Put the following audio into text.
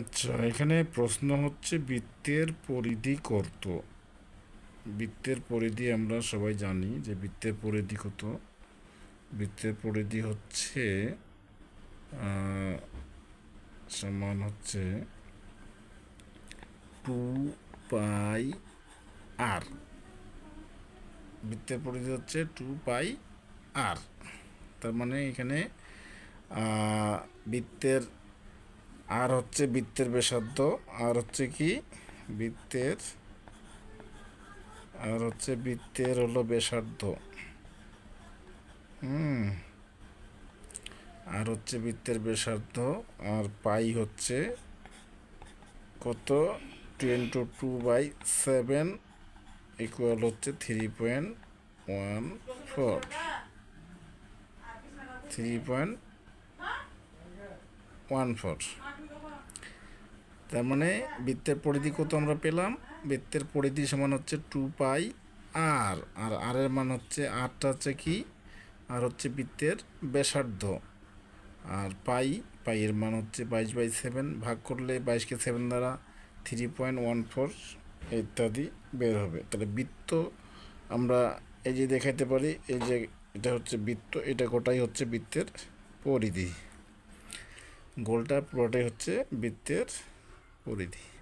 আচ্ছা এখানে প্রশ্ন হচ্ছে বৃত্তের পরিধি কত? বৃত্তের পরিধি আমরা সবাই জানি যে বৃত্তের পরিধি কত? বৃত্তের পরিধি হচ্ছে সমান হচ্ছে টু পাই আর। বৃত্তের পরিধি হচ্ছে টু পাই আর। তার মানে এখানে বৃত্তের আর হচ্ছে বৃত্তের ব্যাসার্ধ, আর হচ্ছে কি? বৃত্তের, আর হচ্ছে বৃত্তের হলো ব্যাসার্ধ। হুম। আর হচ্ছে বৃত্তের ব্যাসার্ধ, আর পাই হচ্ছে কত? Ten two two by seven equal হচ্ছে three point one four. Three point one four. তার মানে বৃত্তের পরিধি কত আমরা পেলাম? বৃত্তের পরিধি সমান হচ্ছে টু পাই আর আর আর এর মান হচ্ছে আরটা হচ্ছে কি? আর হচ্ছে বৃত্তের ব্যাসার্ধ। আর পাই পাই এর মান হচ্ছে বাইশ বাই সেভেন ভাগ করলে বাইশকে সেভেন দ্বারা থ্রি পয়েন্ট ওয়ান ফোর ইত্যাদি বের হবে। তাহলে বৃত্ত আমরা এই যে দেখাইতে পারি, এই যে এটা হচ্ছে বৃত্ত, এটা গোটাই হচ্ছে বৃত্তের পরিধি। গোলটা পুরোটাই হচ্ছে বৃত্তের পরিধি